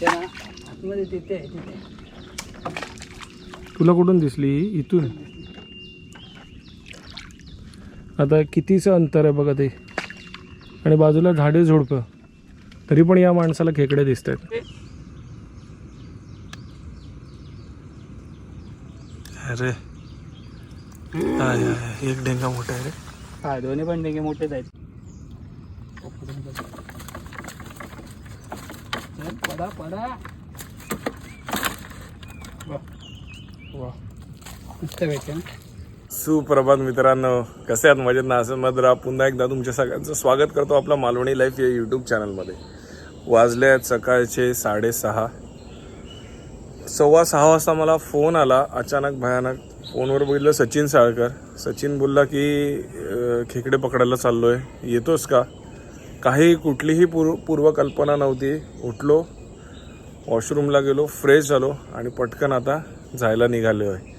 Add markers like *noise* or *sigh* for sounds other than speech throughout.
तिथे आतमध्ये तिथे आहे तिथे. तुला कुठून दिसली इथून? आता कितीचं अंतर आहे बघा ते. आणि बाजूला झाडे झुडपं. तरी पण या माणसाला खेकडे दिसत आहेत अरे एक डेंगा मोठा आहे रे. हा दोन्ही पण डेंगे मोठेच आहेत चल, पडा पडा. वा. मस्त सुप्रभात मित्रांनो. कसे आहात? मजेत ना? असं मधरा पुन्हा एकदा तुमच्या सगळ्यांचं स्वागत करतो आपला मालवणी लाईफ या यूट्यूब चॅनलमध्ये वाजले आहेत सकाळचे साडेसहा. सव्वा सहा वाजता मला फोन आला. अचानक भयानक फोनवर बघितलं सचिन साळकर. सचिन बोलला की खेकडे पकडायला चाललो आहे येतोस का? काही कुठलीही पूर्व पूर्वकल्पना नव्हती. उठलो. वॉशरूमला गेलो फ्रेश झालो आणि पटकन आता जायला निघालो आहे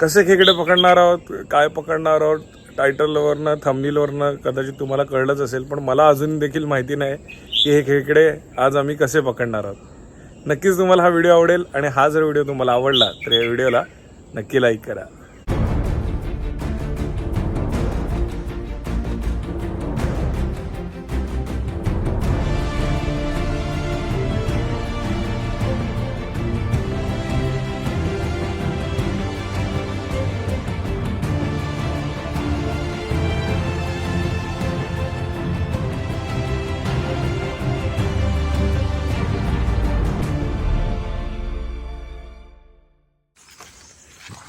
कसे खेकडे पकडणार आहोत काय पकडणार आहोत टायटलवरनं थंबनीलवरनं कदाचित तुम्हाला कळलंच असेल पण मला अजून देखील माहिती नाही की हे खेकडे आज आम्ही कसे पकडणार आहोत. नक्कीच तुम्हाला हा व्हिडिओ आवडेल आणि हा जर व्हिडिओ तुम्हाला आवडला तर या व्हिडिओला नक्की लाईक करा.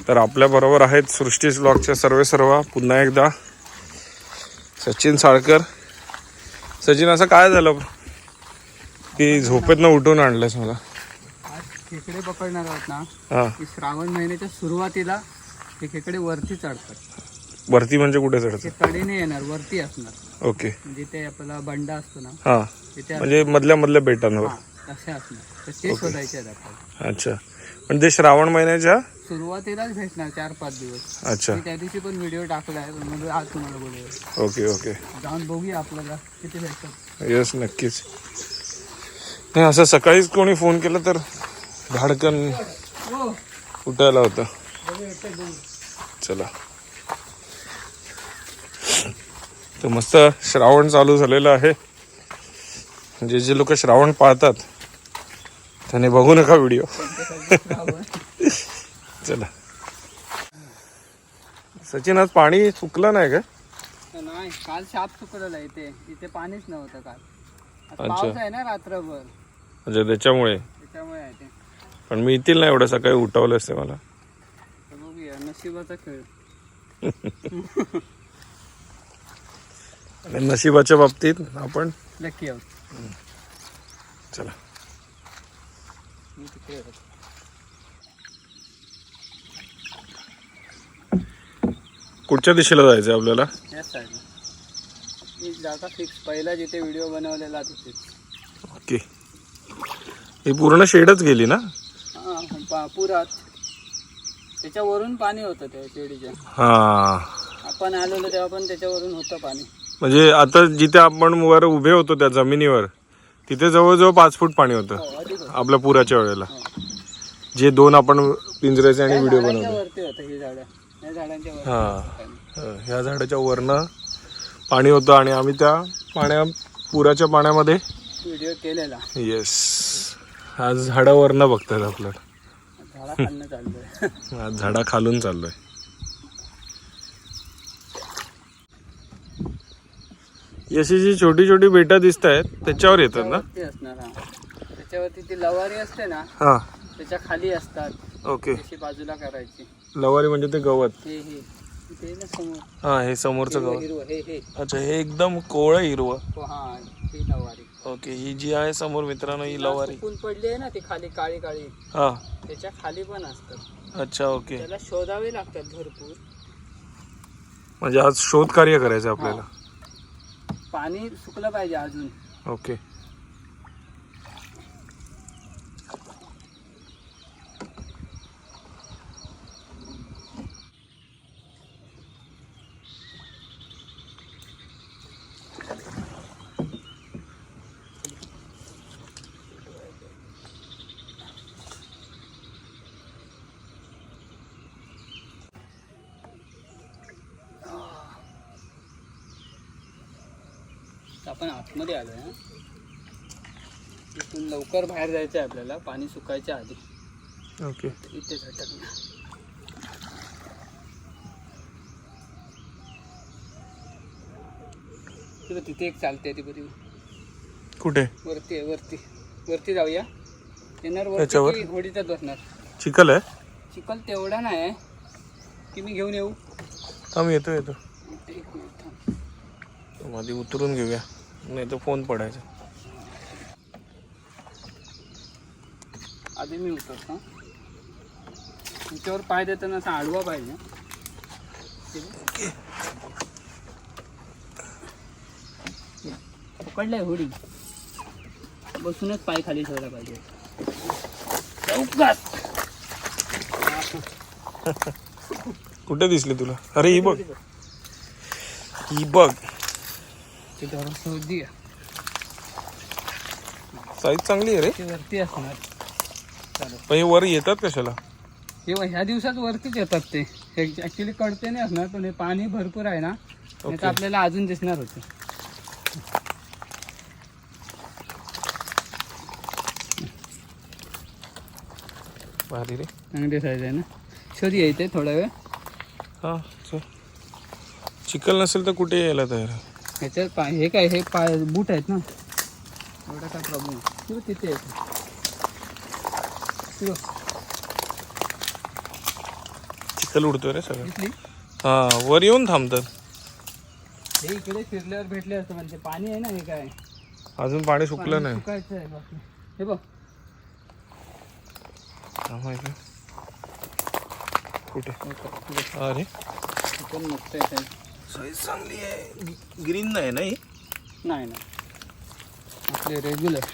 तर आपल्या बरोबर आहेत सृष्टी ब्लॉगचे सर्वे सर्व. पुन्हा एकदा. सचिन साळकर. सचिन असं काय झालं? की झोपेतनं उठून आणलंस मला. आज खेकडे पकडणार आहोत ना की श्रावण महिन्याच्या सुरुवातीला हे खेकडे वरती चढतात. वरती म्हणजे कुठे ते चढतं कडेने येणार वरती असणार. ओके. जिथे आपला बंडा असतो ना हा. तिथे म्हणजे मधल्या मधल्या बेटांवर. तसे असणार. ते शोधायचे अच्छा. पण ते श्रावण महिन्याच्या? सुरुवातीलाच भेटणार चार पाच दिवस. अच्छा. मी त्या दिवशी पण व्हिडिओ म्हणजे आज तुम्हाला बोलूया ओके ओके. जाऊन बघूया आपल्याला किती भेटतात. येस नक्कीच. नाही असं सकाळीच कोणी फोन केला तर धाडकन हो. उठायला होतं. चला. तर मस्त श्रावण चालू झालेलं आहे. जे जे लोक श्रावण पाळतात त्याने बघू नका व्हिडिओ. चला. सचिन आज पाणी चुकलं नाही का? नाही काल शाप चुकलेला इथे. इथे पाणीच नव्हतं काल. पाऊस आहे ना रात्रभर. म्हणजे त्याच्यामुळे. त्याच्यामुळे आहे ते. पण मी येतील नाही एवढं सकाळी उठवलं असते मला. बघूया नशिबाचा खेळ. आणि नशिबाच्या बाबतीत आपण लकी आहोत. चला. मी तिकडे. कुठच्या दिशेला जायचं आपल्याला? साईडला जागा फिक्स पहिला जिथे व्हिडिओ बनवलेला तिथे. ओके. ही पूर्ण शेडच गेली ना? हा पा- पुरात. त्याच्यावरून पाणी होतं त्या शेडीच्या. हा. आपण आलेलो तेव्हा पण त्याच्यावरून होतं पाणी. म्हणजे आता जिथे आपण वर उभे होतो त्या जमिनीवर तिथे जवळजवळ पाच फूट पाणी होतं. हो अधिक होतं आपल्या पुराच्या वेळेला. हो. जे दोन आपण पिंजऱ्याचे आणि व्हिडिओ बनवले. वरती होतं ही झाडं. या झाडांच्या वरती. हा. होतं पाणी. हं, ह्या झाडाच्या वरनं पाणी होतं आणि आम्ही त्या पाण्या पुराच्या पाण्यामध्ये व्हिडिओ केलेला. येस आज झाडावरनं बघतात आपल्याला झाडा खाल्लं चाललंय. *laughs* आज झाडा खालून चाललोय. ही अशी जी छोटी छोटी बेटं दिसत आहेत त्याच्यावर येतात ना? वरती असणार हा. त्याच्यावरती ती लवारी असते ना हा. त्याच्याखाली असतात. ओके. बाजूला करायची. लवारी म्हणजे ते गवत. हे हे. ते ना समोर. हा हे समोरचं हिरवं गवत. हिरवं. हे हे. अच्छा हे एकदम कोवळं हिरवं. हो, हा लवारी. ओके ही जी आहे समोर मित्रांनो ही लवारी. पडली आहे ना ती खाली काळी काळी. हा. त्याच्याखाली पण असतात. अच्छा ओके. त्याला शोधावे लागतात भरपूर. म्हणजे आज शोध कार्य करायचं आपल्याला. पाणी सुकलं पाहिजे अजून. ओके. आतमध्ये आलो आहे इथून लवकर बाहेर जायचं आहे आपल्याला पाणी सुकायच्या आधी. ओके. इथे झटकणार. तिथं तिथे एक चालते ती बरी. कुठे? वरती आहे वरती. वरती जाऊया. येणार त्याच्यावर? वरती होडीच्यात बसणार चिखल आहे? चिखल तेवढा नाही आहे. की मी घेऊन येऊ? थांब येतो येतो. एक मिनिट थांब. मध्ये उतरून घेऊया. नाही तर फोन पडायचा. आधी मी उतरतो त्याच्यावर पाय देताना असा आडवा पाहिजे पकडलाय होडी. बसूनच पाय खाली ठेवला पाहिजे. कुठे दिसली तुला? अरे ही बघ. ही बघ. ते साईज चांगली आहे रे. ते वरती असणार. पण हे वर येतात कशाला? हे ह्या दिवसात वरतीच येतात ते. ऍक्च्युली कळते नाही असणार पण हे पाणी भरपूर आहे ना. नाही तर ओके. आपल्याला अजून दिसणार होते. भारी रे. चांगली साईज आहे ना. शोधी येते थोडा वेळ. हा चल. चिखल नसेल तर कुठे यायला तयार आहे. ह्याच्यात पाय हे काय हे पाय बूट आहेत ना. एवढा काय प्रॉब्लेम किंवा तिथे येते चिखल उडतोय रे सगळं. हा वर येऊन थांबतात हे इकडे फिरल्यावर भेटले असतं म्हणजे पाणी आहे ना हे काय? अजून पाणी सुकलं नाही. सुकायचं आहे बाकी. हे बघ? कुठे. अरे पण मोठं आहे साईज. साईज चांगली आहे. ग्रीन नाही ना ही नाही नाही. आपले रेग्युलर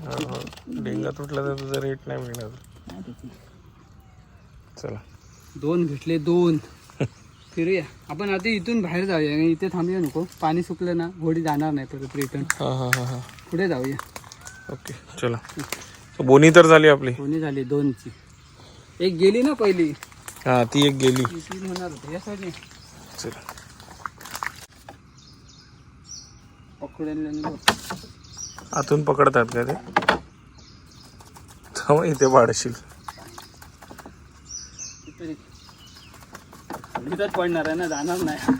हा, हा. डेंगा तुटला तर तुझा रेट नाही मिळणार. चला. दोन भेटले दोन. फिरूया. आपण आता इथून बाहेर जाऊया आणि इथे थांबूया नको. पाणी सुकलं ना घोडी जाणार नाही परत रिटर्न हा हा हा हा. पुढे जाऊया. ओके चला. बोनी तर झाली आपली. कोणी झाली दोनची. एक गेली ना पहिली. हा ती एक गेली. ती तीन होणार होते. या साईडने चला आतून पकडतात का ते? थांब इथे वाढशील. इथंच पडणार आहे ना जाणार नाही.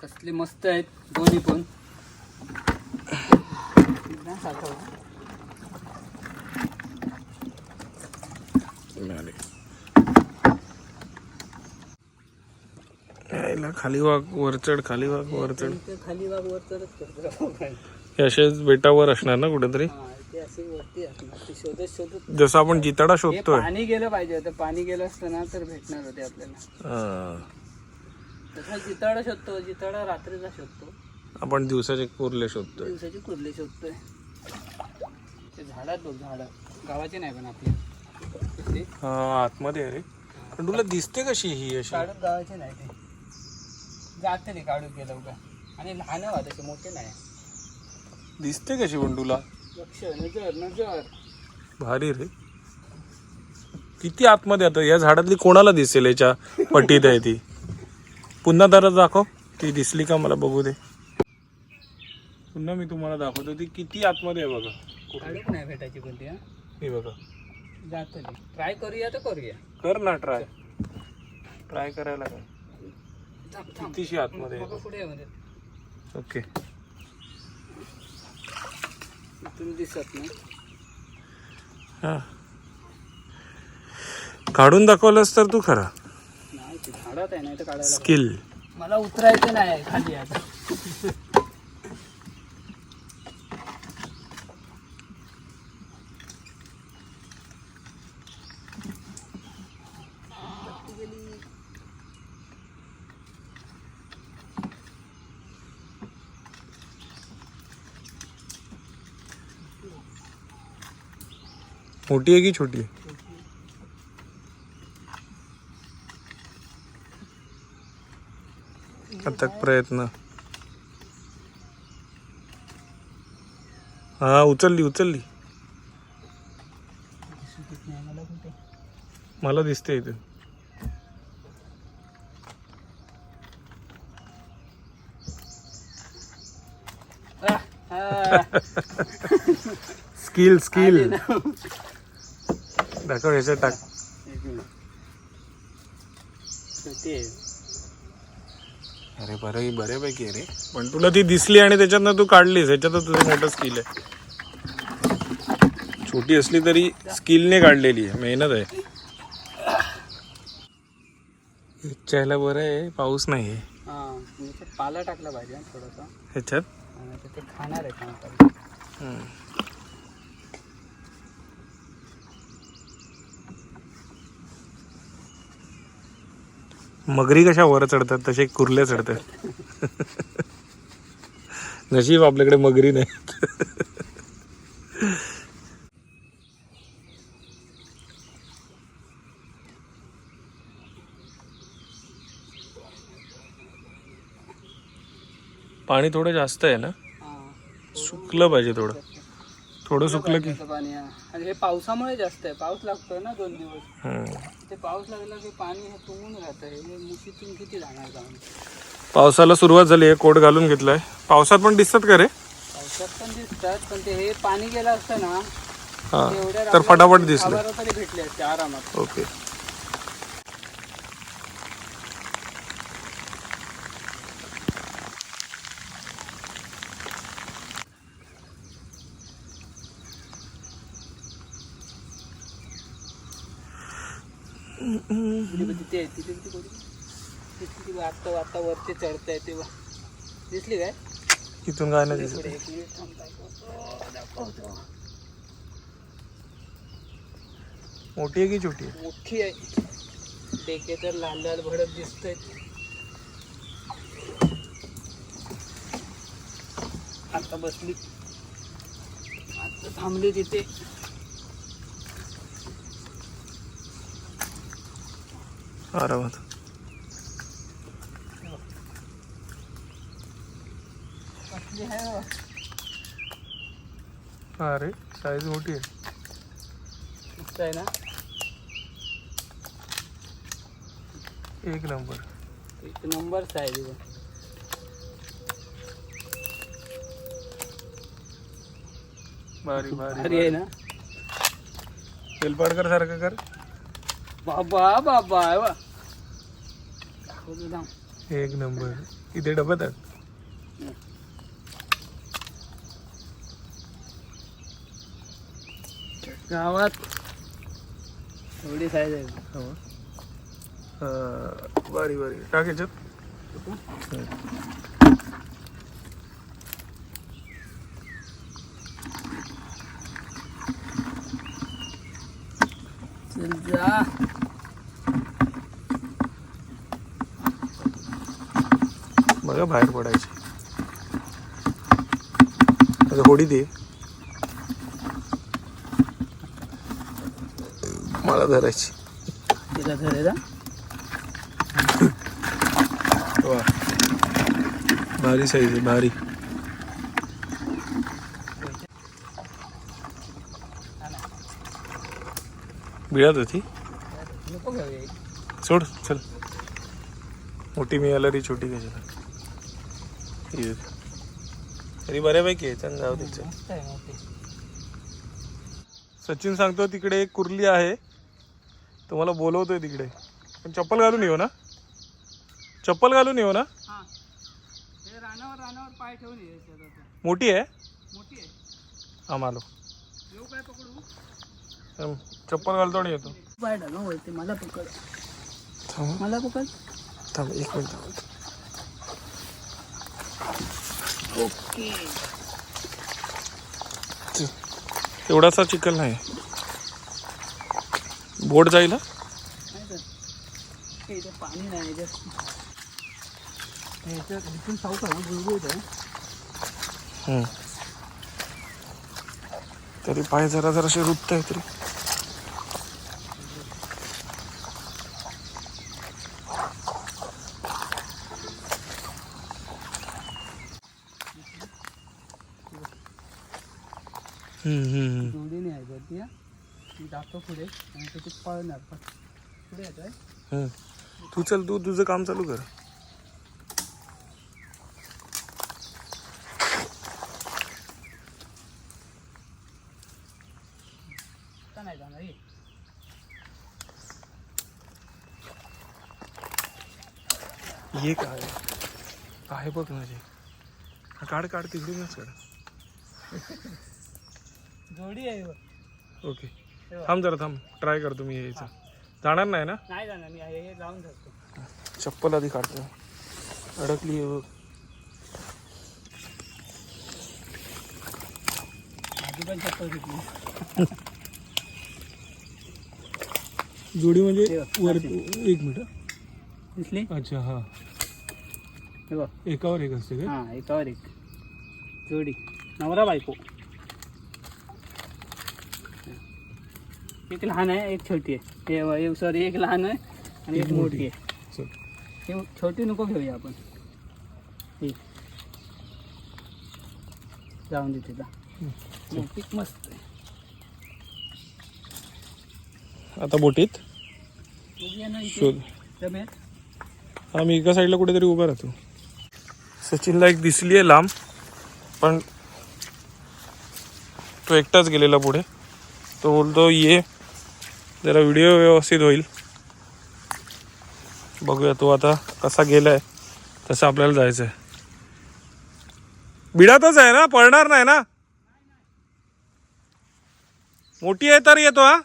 कसले मस्त आहेत दोन्ही पण. खाली वाग वरचढ खाली वाग वरचढ ते खाली बाग वर तरच करतो. हे असेच बेटावर असणार ना कुठेतरी? ते असे वरती असणार. ते शोधत शोधत जसं आपण जिताडा हे शोधतोय. पाणी गेलं पाहिजे तर पाणी गेलं असतं ना तर भेटणार होते आपल्याला. हा. तसा जिताडा शोधतो. जिताडा रात्रीचा शोधतो. आपण दिवसाचे कुर्ले शोधतोय. दिवसाची कुर्ली शोधतोय. ते झाडात बघ झाडं. गावाचे नाही पण आपले? हा आतमध्ये आहे रे. पण तुला दिसते कशी ही अशी? काढून गावाचे नाही ते. जाते ते काढून गेलं का आणि लहान तसे मोठे नाही. दिसते कशी पण तुला? लक्ष नजर नजर. भारी रे. किती आतमध्ये आता या झाडातली कोणाला दिसेल याच्या पट्टीत आहे ती? पुन्हा जरा दाखव. ती दिसली का मला बघू दे. पुन्हा मी तुम्हाला दाखवतो ती किती आतमध्ये आहे बघा. काढूक नाही भेटायची पण ती हा? हे बघा. जात ट्राय करूया तर करूया. कर ना ट्राय ट्राय करायला काय? थांब, थांब. कितीशी आतमध्ये बघा आहे पुढे आहे म्हणजे ओके इथून दिसत नाही. हा. काढून दाखवलंस तर तू खरा. नाही ते झाडात आहे नाही तर काढायला स्किल मला उतरायचं नाही खाली आता. मोठी आहे की छोटी आहे? अथक प्रयत्न. हा उचलली उचलली. मला दिसते इथे. Skill skill. दाखव ह्याच्यात टाक आहे. अरे बरं बऱ्यापैकी आहे रे. पण तुला ती दिसली आणि त्याच्यातनं तू काढलीस ह्याच्यात तुझं मोठं स्किल आहे. छोटी असली तरी स्किलने काढलेली आहे मेहनत आहे. यायला बरं आहे पाऊस नाही आहे. हा ते पाला टाकला पाहिजे हा थोडासा. ह्याच्यात? ते- ते खाणार आहे मगरी कशा वर चढतात तसे कुर्ले चढतात. नशीब आपल्याकडे मगरी नाही पाणी थोडं जास्त आहे ना? सुकलं पाहिजे थोडं. थोडं सुकलं की पाणी हा. हे पावसामुळे जास्त आहे. पाऊस लागतोय ना दोन दिवस. ते पाऊस लागला की पाणी हे तुंबून राहतं. हे मुशीतून किती जाणार जाऊन? पावसाला सुरुवात झाली आहे कोट घालून घेतलाय. पावसात पण दिसतात का रे? पावसात पण दिसतात पण ते हे पाणी गेलं असतं ना हा. एवढ्या तर फटाफट दिसले. भेटले असते आरामात. ओके तिथे पण तिथे आहे, तिथे आता आता वरती चढताय तेव्हा दिसली काय? इथून काय नाही दिसत. एक मिनिट दाखवतो. मोठी आहे की छोटी आहे? मोठी आहे. डेके तर लाल लाल भडक दिसतंय. आता बसली. आता थांबली तिथे. आरामात बसली आहे बघ. अरे साईज मोठी आहे. ना? एक नंबर एक नंबर साईज भारी भारी आहे ना? तेलपाडकर सारखं कर. बाबा बाबा. एक नंबर इथे डबत गावात एवढी साईज आहे. हो. हा, भारी भारी टाक याच्यात. चल जा. बघा बाहेर पडायची. आता होडी दे. मला धरायची. तिला धरायला वा. भारी साईज आहे भारी. बिळात होती. सोड चल. मोठी मिळाला री छोटी कशाला? आहे. तरी बऱ्यापैकी आहे चल जाऊ सचिन सांगतो तिकडे एक कुर्ली आहे. तुम्हाला बोलवतोय तिकडे. पण चप्पल घालून येऊ ना? चप्पल घालून येऊ ना? रानावर रानावर पाय ठेवून ये याच्यात आता. मोठी आहे? मोठी आहे. आम्हाला येऊ काय पकडू? हं, चप्पल घालतो आणि येतो. पाय मला पकड. थांब. मला पकड. थांब एक मिनिट. ओके. एवढासा चिखल नाही. बोट जाईल नाही पाणी नाही आहे तरी पाय जरा जराशे रुतत आहे तरी हम्म, हम्म, जोडीने आहे जर ती हा. ती पुढे आणि तो ती पळणार पण पुढे येतोय हम्म. तू चल तू तुझं काम चालू कर का नाही जाणार ये. ये काय आहे बघ माझे काढ काढ तिकडूनच काढ जोडी आहे. ओके बघ. थांब जरा थांब. ट्राय करतो मी यायचं जाणार नाही ना? नाही जाणार मी हे हे लावून धरतो. चप्पल आधी काढतो. अडकली आहे बघ. माझी पण चप्पल घेतली. जोडी म्हणजे वर. एक मिनिट दिसली? अच्छा हा. हे बघ. एकावर एक असते का? हा एकावर एक. जोडी. नवरा बायको. एक लहान आहे एक छोटी आहे. सॉरी एक लहान आहे आणि एक मोठी. आहे. ही छोटी नको घेऊया आपण. ही. जाऊन दे तिला. मोठी मस्त आहे. आता बोटीत. शोध. रमेश हा मी एका साईडला कुठेतरी उभा राहतो. सचिनला एक दिसली आहे लांब पण तो एकटाच गेलेला पुढे. तो बोलतो ये. जरा व्हिडिओ व्यवस्थित होईल. बघूया तो आता कसा गेलाय तसं आपल्याला जायचं आहे बिडातच आहे ना पळणार नाही ना? मोठी आहे तर येतो हा?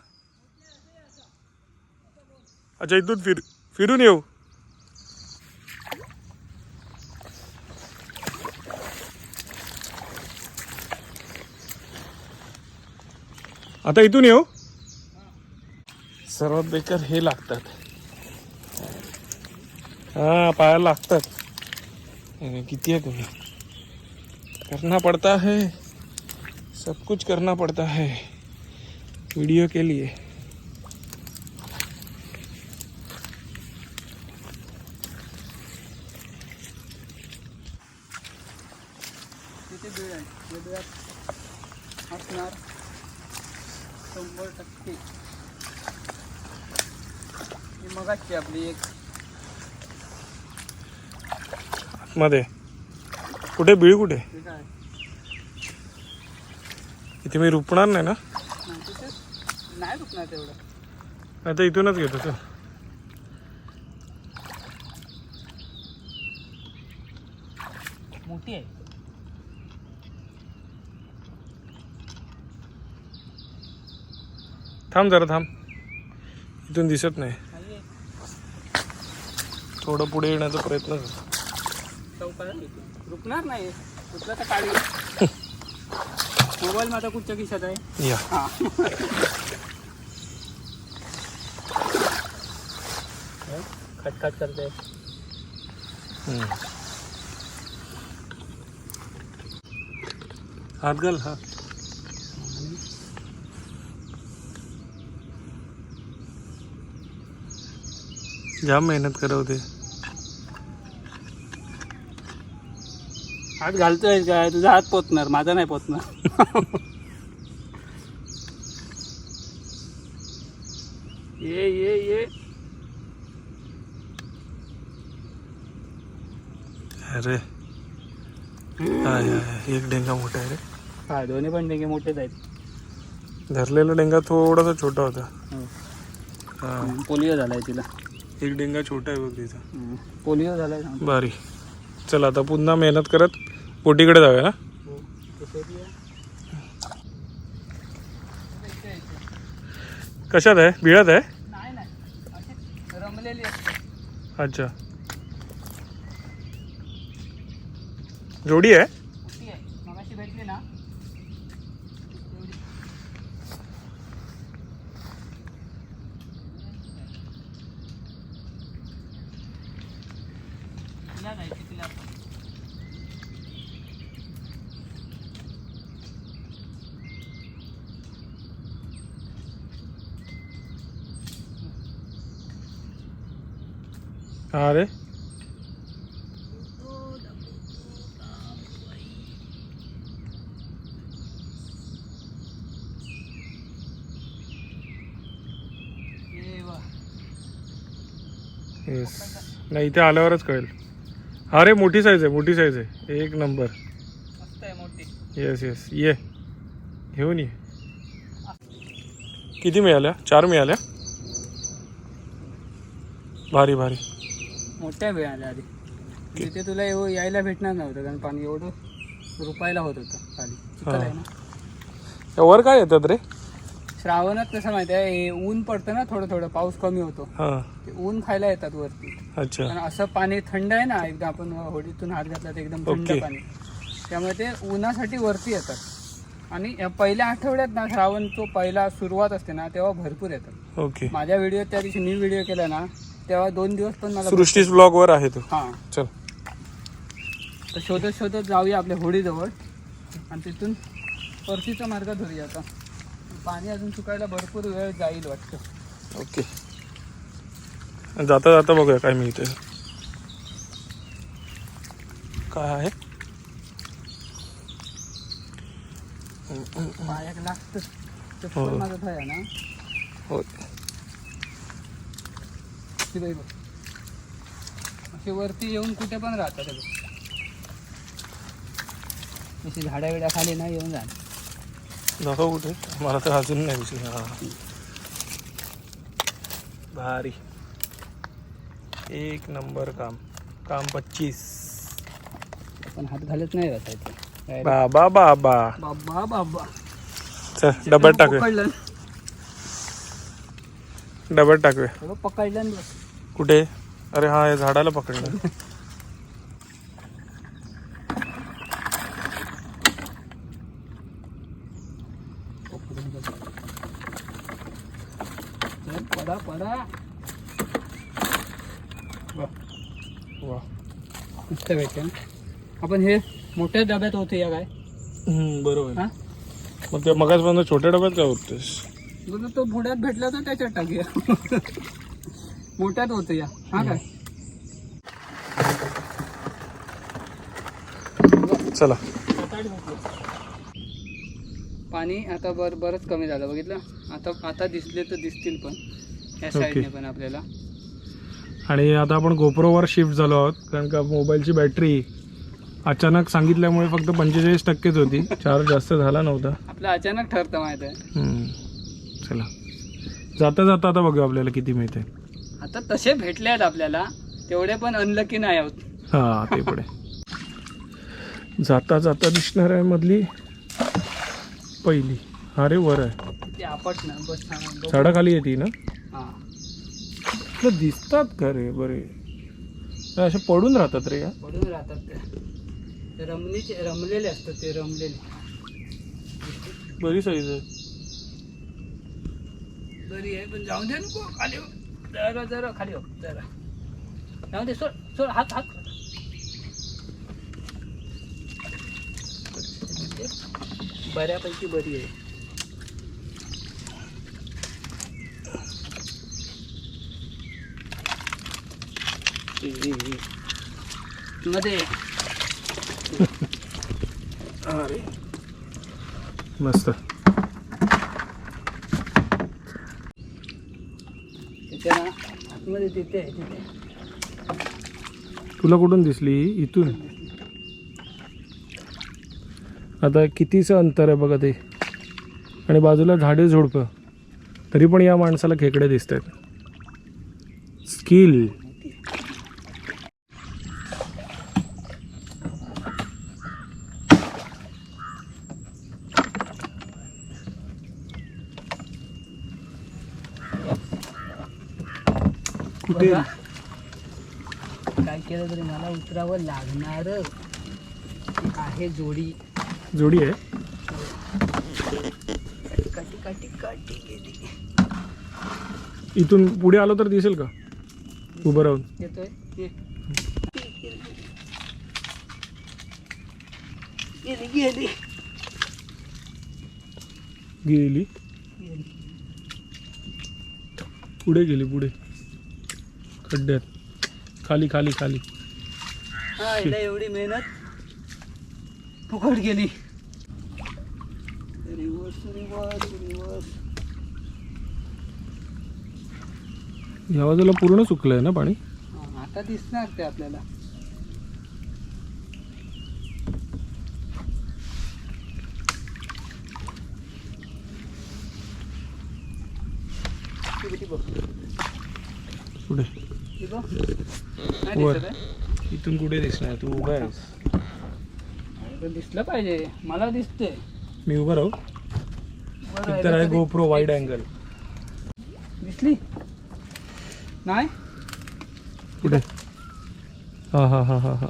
अच्छा इथून फिर फिरून येऊ. आता इथून येऊ? सर्वात बेकार हे लागतात. हा पाया लागतात. किती आहे तुम्ही? करना पड़ता है. सब कुछ करना पड़ता है. वीडियो के लिए. आहे? शंभर टक्के. मगाची आपली एक. मध्ये. कुठे? बीळ कुठे? हे काय? इथे मी रुपणार नाही ना? नाही तिथे नाही दुखणार तेवढं. नाही तर इथूनच घेतो तो मोठी आहे. थांब जरा थांब. इथून दिसत नाही. थोडं पुढे येण्याचा प्रयत्न कर. रुकणार नाही. रुकलं तर काढी. मोबाईल माझा कुठच्या खिशात आहे? या. हा. खटखट करते. हात घाल हा जाम मेहनत करवते. हात घालतोय काय? तुझा हात पोचणार माझा नाही पोचणार ये ये ये. अरे. एक डेंगा मोठा आहे रे. हा दोन्ही पण डेंगे मोठेच आहेत. धरलेला डेंगा थोडासा छोटा होता. हो. पोलिओ झालाय तिला. एक डेंगा छोटा आहे बघ तिचा. पोलिओ झालाय भारी. चल आता पुन्हा मेहनत करत बोटीकडे जाऊया ना कशात आहे? बिळात आहे? अच्छा. जोडी आहे? अरे. येस नाही इथे आल्यावरच कळेल. अरे मोठी साईज आहे मोठी साईज आहे. एक नंबर येस येस ये. घेऊन ये. किती मिळाल्या? चार मिळाल्या? भारी भारी. मोठ्या वेळ आल्या आधी. तिथे तुला एव- यायला भेटणार नव्हतं कारण पाणी एवढं रुपायला होत होतं खाली. चिखल आहे ना? या वर काय येतात रे? श्रावणात कसं माहिती आहे हे ऊन पडतं ना थोडं थोडं पाऊस कमी होतो. हां. ते ऊन खायला येतात वरती. अच्छा. कारण असं पाणी थंड आहे ना एकदा आपण होडीतून हात घातला तर एकदम थंड. पाणी. त्यामुळे ते उन्हासाठी वरती येतात. आणि या पहिल्या आठवड्यात ना श्रावण तो पहिला सुरुवात असते ना तेव्हा भरपूर येतात. ओके. माझ्या व्हिडिओ त्या दिवशी मी व्हिडिओ केला ना तेव्हा दोन दिवस पण मला सृष्टीच ब्लॉग वर आहे तो. हा. चल. तर शोधत शोधत जाऊया आपल्या होडीजवळ. आणि तिथून परतीचा मार्ग धरूया आता. पाणी अजून सुकायला भरपूर वेळ जाईल वाटतं. ओके. जाता जाता बघूया काय मिळते काय आहे? पायाक लागतं. तर हो. माझा आहे ना. हो. बघ. असे वरती येऊन कुठे पण राहतात बघ. अशी झाड्या बिड्या खाली ना येऊन जा दाखव कुठे. मला तर अजून नाही हा. भारी. एक नंबर काम. काम पच्चीस. पण हात घालत नाही बाबा बाबा. बाबा बाबा. चल डब्यात टाकूया. पकडलं डब्यात टाकूया. हे बघ, पकडलं बघ. कुठे? अरे हा या झाडाला पकडलं. चल, पडा पडा. वा, वा. मस्त भेटते ना. आपण हे मोठ्या डब्यात होते या काय? बरोबर. हा? मग ते मगाच छोट्या डब्यात काय होतेस? बोलतो तो बुड्यात भेटला तर त्याच्यात टाकूया. मोठ्यात होतं या. हा काय? चला. पाणी आता बर बरंच कमी झालं. बघितलं? आता आता दिसले तर दिसतील पण. या. साईडने पण आपल्याला. आणि आता आपण गोप्रोवर शिफ्ट झालो आहोत. कारण का मोबाईलची बॅटरी अचानक सांगितल्यामुळे फक्त पंचेचाळीस टक्केच होती. चार्ज जास्त झाला नव्हता. आपलं अचानक ठरतं माहीत आहे. चला. जाता जाता आता बघू आपल्याला किती मिळते आता तसे भेटले आहेत आपल्याला. तेवढे पण अनलकी नाही आहोत. हा ते पुढे जाता जाता दिसणाऱ्या मधली पहिली. अरे वर आहे. ते आपट ना बस थांबा, बघू. झाडाखाली येते ना? हा. तर दिसतात का रे? बरे. असे पडून राहतात रे या. पडून राहतात ते. ते रमणीचे रमलेले असतात ते रमलेले. बरी साईज आहे. बरी आहे पण जाऊ दे नको खाली हो. जरा जरा खाली हो जरा. जाऊ दे सोड सोड हात हात बऱ्यापैकी बरी आहे. मध्ये. *laughs* अरे. मस्त तिथे ना मध्ये तिथे आहे तिथे. तुला कुठून दिसली इथून? आता कितीचं अंतर आहे बघा ते. आणि बाजूला झाडे झुडपं. तरी पण या माणसाला खेकडे दिसत आहेत स्किल बघा. काय केलं तरी मला उतरावं लागणार आहे जोडी. जोडी आहे? काटी काटी काटी गेली. इथून पुढे आलो तर दिसेल का? उभं राहून. येतोय? ये. गेली गेली. गेली. गेली. पुढे गेली पुढे. खड्ड्यात खाली खाली खाली. हा हिला एवढी मेहनत. फुकट गेली. Reverse reverse reverse. या बाजूला पूर्ण सुकलंय ना पाणी? आता दिसणार ते आपल्याला. ती वर. इथून कुठे दिसणार? तू उभा आहेस. दिसलं पाहिजे. मला दिसते मी उभा राहू? तर आहे गोप्रो वाईड अँगल दिसली? नाही? कुठे? हा हा हा हा हा.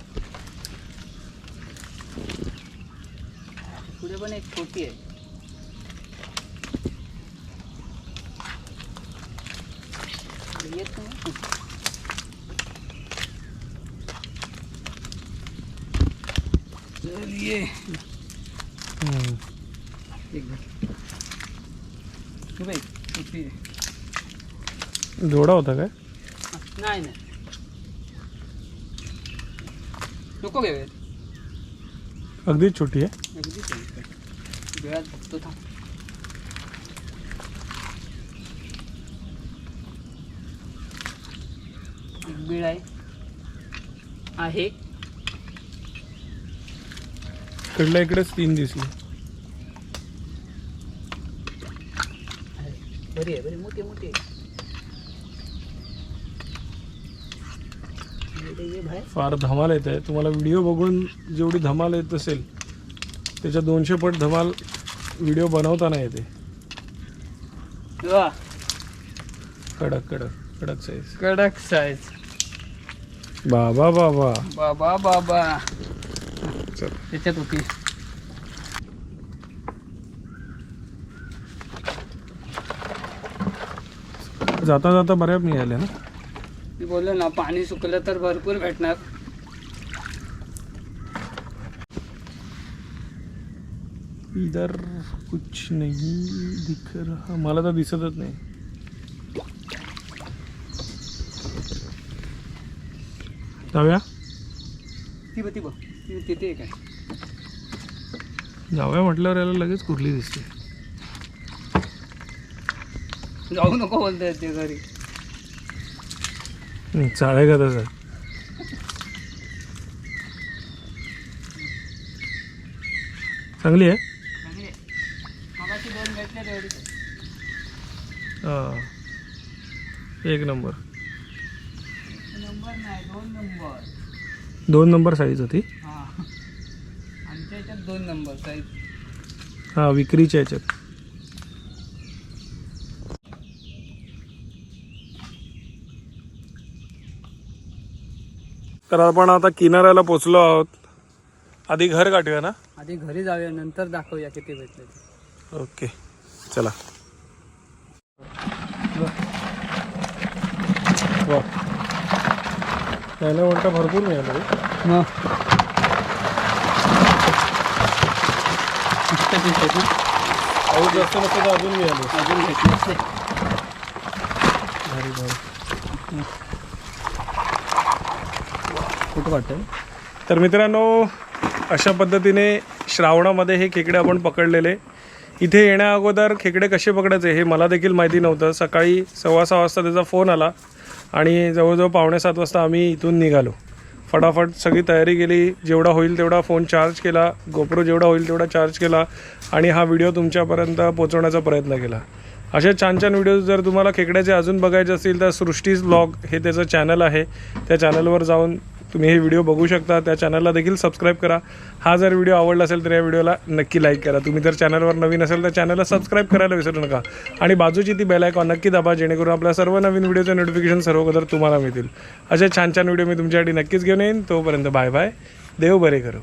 पुढे पण एक छोटी आहे. येत नाही. ये हम्म. एक मिनिट. हे बघ, छोटी आहे. जोडा होता काय नाही नाही नको घेऊया अगदीच छोटी आहे अगदी सोयीस्कर. वेळात बघतो थांब एक बीळ आहे आहे इकडल्या इकडेच तीन दिसली. बरी आहे बरी मोठी मोठी. फार धमाल येत आहे. तुम्हाला व्हिडिओ बघून जेवढी धमाल येत असेल त्याच्या दोनशे पट धमाल व्हिडिओ बनवताना येते. कडक कडक कडक साईज कडक साईज बाबा बाबा. बाबा बाबा. त्याच्यात होती. जाता जाता बऱ्याच मिळाल्या ना? मी बोललो ना पाणी सुकलं तर भरपूर भेटणार. इधर कुछ नहीं दिख रहा. मला तर दिसतच नाही. जाऊया. ती बघ ती बघ. तिथे आहे. जाऊया म्हटल्यावर याला लगेच कुर्ली दिसते. जाऊ नको बोलता ते घरी. चाळे का तसं? चांगली आहे. एक नंबर. नंबर नाही दोन नंबर. दोन नंबर साईज होती. दोन नंबर साईज हा विक्रीच्या याच्यात. तर आपण आता किनाऱ्याला पोचलो आहोत. आधी घर गाठूया ना? आधी घरी जाऊया नंतर दाखवूया किती भेटले ते. ओके चला. वा. त्याला म्हणता भरपूर मिळालं रे. मग पाऊस जास्त तर अजून मिळाले अजून भेटले असते भारी भारी. कुठं वाटतं तर मित्रांनो अशा पद्धतीने श्रावणामध्ये हे खेकडे आपण पकडलेले. इथे येण्या अगोदर खेकडे कसे पकडायचे हे मला देखील माहिती नव्हतं. सकाळी सव्वा सहा वाजता त्याचा फोन आला आणि जवळजवळ पावणे सात वाजता आम्ही इथून निघालो. फटाफट सगळी तयारी केली जेवढा होईल तेवढा फोन चार्ज केला गोप्रो जेवढा होईल तेवढा चार्ज केला आणि हा व्हिडिओ तुमच्यापर्यंत पोहोचवण्याचा प्रयत्न केला. असे छान छान व्हिडिओज जर तुम्हाला खेकड्याचे अजून बघायचे असतील तर सृष्टीज ब्लॉग हे त्याचं चॅनल आहे. त्या चॅनलवर जाऊन तुम्ही हे व्हिडिओ बघू शकता. त्या चॅनलला देखील सबस्क्राईब करा. हा जर व्हिडिओ आवडला असेल तर या व्हिडिओला नक्की लाईक करा. तुम्ही जर चॅनलवर नवीन असेल तर चॅनलला सबस्क्राईब करायला विसरू नका. आणि बाजूची ती बेल आयकॉन नक्की दाबा जेणेकरून आपल्या सर्व नवीन व्हिडिओचे नोटिफिकेशन सर्व तुम्हाला मिळतील. असे छान छान व्हिडिओ मी तुमच्यासाठी नक्कीच घेऊन येईन. तोपर्यंत बाय बाय देव बरे करू.